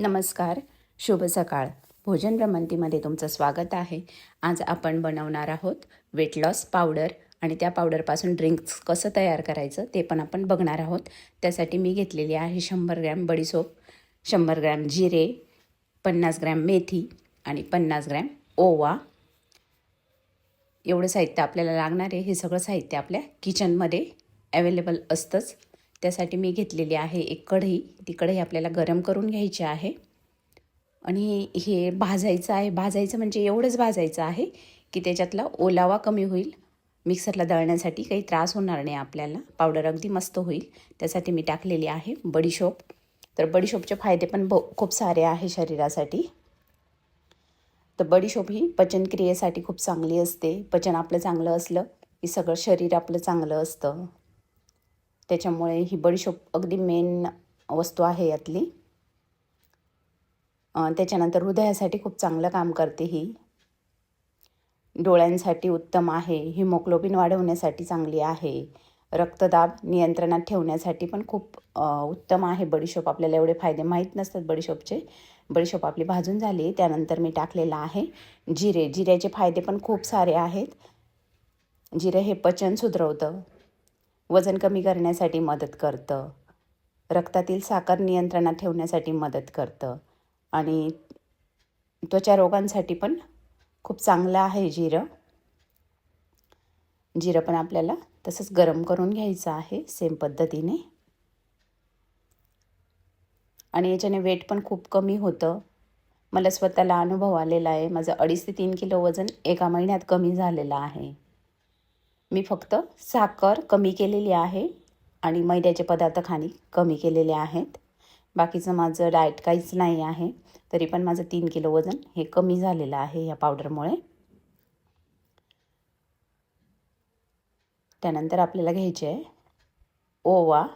नमस्कार शुभ सकाळ. भोजन भ्रमंतीमध्ये तुमचं स्वागत आहे. आज आपण बनवणार आहोत वेट लॉस पावडर आणि त्या पावडरपासून ड्रिंक्स कसं तयार करायचं ते पण आपण बघणार आहोत. त्यासाठी मी घेतलेली आहे शंभर ग्रॅम बडीसोप शंभर ग्रॅम जिरे पन्नास ग्रॅम मेथी आणि पन्नास ग्रॅम ओवा. एवढं साहित्य आपल्याला लागणार आहे. हे सगळं साहित्य आपल्या किचनमध्ये अवेलेबल असतंच. त्यासाठी मी घेतलेली आहे एक कढई. ती कढई आपल्याला गरम करून घ्यायची आहे. आणि हे भाजायचं आहे. भाजायचं म्हणजे एवढंच भाजायचं आहे की त्याच्यातला ओलावा कमी होईल. मिक्सरला दळण्यासाठी काही त्रास होणार नाही आपल्याला. पावडर अगदी मस्त होईल. त्यासाठी मी टाकलेली आहे बडीशोप तर बडीशोपचे फायदे पण ब खूप सारे आहे शरीरासाठी. तर बडीशोप ही पचनक्रियेसाठी खूप चांगली असते. पचन आपलं चांगलं असलं की सगळं शरीर आपलं चांगलं असतं. त्याच्यामुळे ही बडीशोप अगदी मेन वस्तू आहे यातली. त्याच्यानंतर हृदयासाठी खूप चांगलं काम करते ही. डोळ्यांसाठी उत्तम आहे. हिमोग्लोबिन वाढवण्यासाठी चांगली आहे. रक्तदाब नियंत्रणात ठेवण्यासाठी पण खूप उत्तम आहे बडीशोप. आपल्याला एवढे फायदे माहीत नसतात बडीशोपचे. बडीशोप आपली भाजून झाली. त्यानंतर मी टाकलेलं आहे जिरे. जिऱ्याचे फायदे पण खूप सारे आहेत. जिरे हे पचन सुधरवतं. वजन कमी करण्यासाठी मदत करतं. रक्तातील साखर नियंत्रणात ठेवण्यासाठी मदत करतं. आणि त्वचा रोगांसाठी पण खूप चांगलं आहे जिरं. जिरं पण आपल्याला तसंच गरम करून घ्यायचं आहे सेम पद्धतीने. आणि याच्याने वेट पण खूप कमी होतं. मला स्वतःला अनुभव आलेला आहे. माझं अडीच ते तीन किलो वजन एका महिन्यात कमी झालेलं आहे. मी फक्त साखर कमी केलेली आहे आणि मैद्याचे पदार्थ खाणे कमी केलेले आहेत. बाकीचं माझं डाएट काहीच नाही आहे तरी पण माझं तीन किलो वजन हे कमी झालेलं आहे या पावडरमुळे. त्यानंतर आपल्याला घ्यायचे आहे ओवा.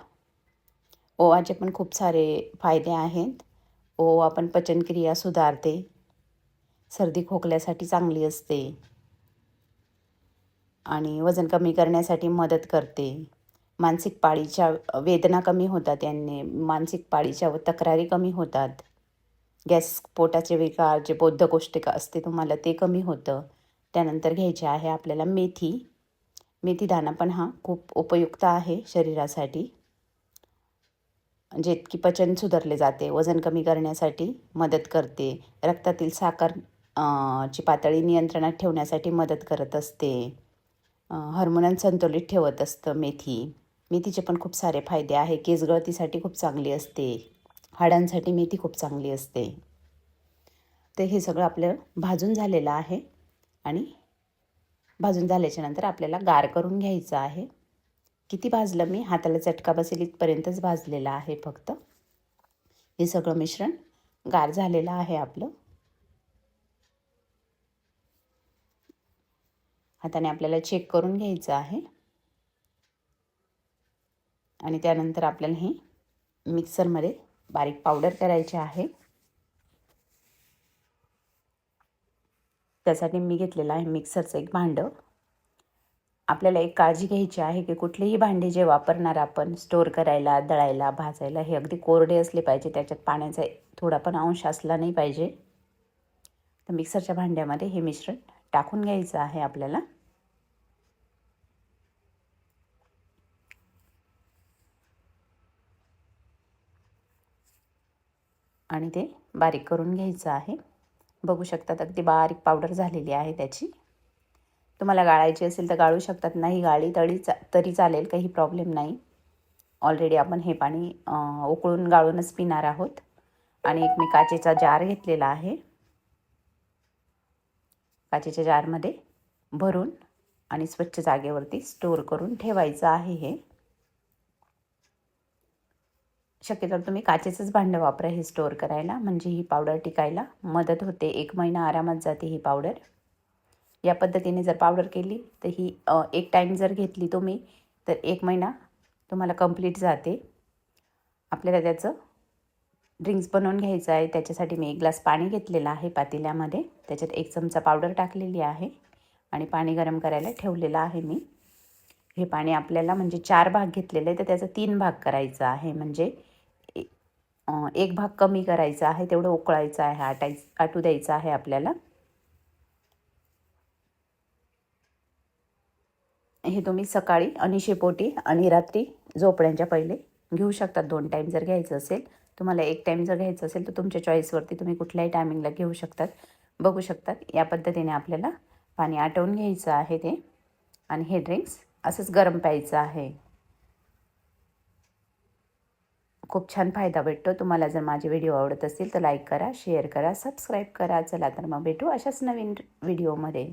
ओवाचे पण खूप सारे फायदे आहेत. ओवा पण पचनक्रिया सुधारते. सर्दी खोकल्यासाठी चांगली असते. आणि वजन कमी करण्यासाठी मदत करते. मानसिक पाळीच्या वेदना कमी होतात यांनी. मानसिक पाळीच्या तक्रारी कमी होतात. गॅस पोटाचे विकार जे बौद्धकोष्टिक असते तुम्हाला ते कमी होतं. त्यानंतर घ्यायचे आहे आपल्याला मेथी. मेथी दाणा पण हा खूप उपयुक्त आहे शरीरासाठी. जेतकी पचन सुधारले जाते वजन कमी करण्यासाठी मदत करते. रक्तातील साखर ची पातळी नियंत्रणात ठेवण्यासाठी मदत करत असते. हार्मोनल संतुलित ठेवत असतं मेथी. मेथीचे पण खूप सारे फायदे आहे. केसगळतीसाठी खूप चांगली असते. हाडांसाठी मेथी खूप चांगली असते. तर हे सगळं आपलं भाजून झालेलं आहे आणि भाजून झाल्याच्यानंतर आपल्याला गार करून घ्यायचं आहे. किती भाजलं मी? हाताला चटका बसेल इथपर्यंतच भाजलेलं आहे फक्त. हे सगळं मिश्रण गार झालेलं आहे आपलं. हाताने आपल्याला चेक करून घ्यायचं आहे. आणि त्यानंतर आपल्याला हे मिक्सरमध्ये बारीक पावडर करायचे आहे. त्यासाठी मी घेतलेलं आहे मिक्सरचं एक भांडं. आपल्याला एक काळजी घ्यायची आहे की कुठलेही भांडे जे वापरणार आपण स्टोअर करायला दळायला भाजायला हे अगदी कोरडे असले पाहिजे त्याच्यात पाण्याचा थोडा पण अंश असला नाही पाहिजे. तर मिक्सरच्या भांड्यामध्ये हे मिश्रण टाकून घ्यायचं आहे आपल्याला. आणि ते बारीक करून घ्यायचं आहे. बघू शकतात अगदी बारीक पावडर झालेली आहे त्याची. तुम्हाला गाळायची असेल तर गाळू शकतात. नाही गाळी तरी चा तरी चालेल काही प्रॉब्लेम नाही. ऑलरेडी आपण हे पाणी उकळून गाळूनच पिणार आहोत. आणि एक मी काचेचा जार घेतलेला आहे. काचेच्या जारमध्ये भरून आणि स्वच्छ जागेवरती स्टोअर करून ठेवायचं आहे हे. शक्यतो तुम्ही काचेचंच भांडं वापरा हे स्टोअर करायला. म्हणजे ही पावडर टिकायला मदत होते. एक महिना आरामात जाते ही पावडर या पद्धतीने जर पावडर केली तर ही एक टाईम जर घेतली तुम्ही तर एक महिना तुम्हाला कंप्लीट जाते. आपल्याला त्याचं ड्रिंक्स बनवून घ्यायचं आहे. त्याच्यासाठी मी एक ग्लास पाणी घेतलेलं आहे पातेल्यामध्ये. त्याच्यात एक चमचा पावडर टाकलेली आहे आणि पाणी गरम करायला ठेवलेलं आहे मी. हे पाणी आपल्याला म्हणजे चार भाग घेतलेलं आहे तर त्याचा तीन भाग करायचा आहे. म्हणजे एक भाग कमी करायचा आहे तेवढं उकळायचं आहे आटाय आटू द्यायचं आहे आपल्याला. हे तुम्ही सकाळी आणि शेपोटी आणि रात्री झोपण्याच्या पहिले घेऊ शकतात. दोन टाईम जर घ्यायचं असेल तुम्हाला एक टाईम जर घ्यायचं असेल तर तुमच्या चॉईसवरती तुम्ही कुठल्याही टायमिंगला घेऊ शकतात बघू शकतात. या पद्धतीने आपल्याला पाणी आटवून घ्यायचं आहे ते. आणि हे ड्रिंक्स असंच गरम प्यायचं आहे. खूप छान फायदा भेटतो. तुम्हाला जर माझे व्हिडिओ आवडत असतील तर लाईक करा शेअर करा सबस्क्राईब करा. चला तर मग भेटू अशाच नवीन व्हिडिओमध्ये.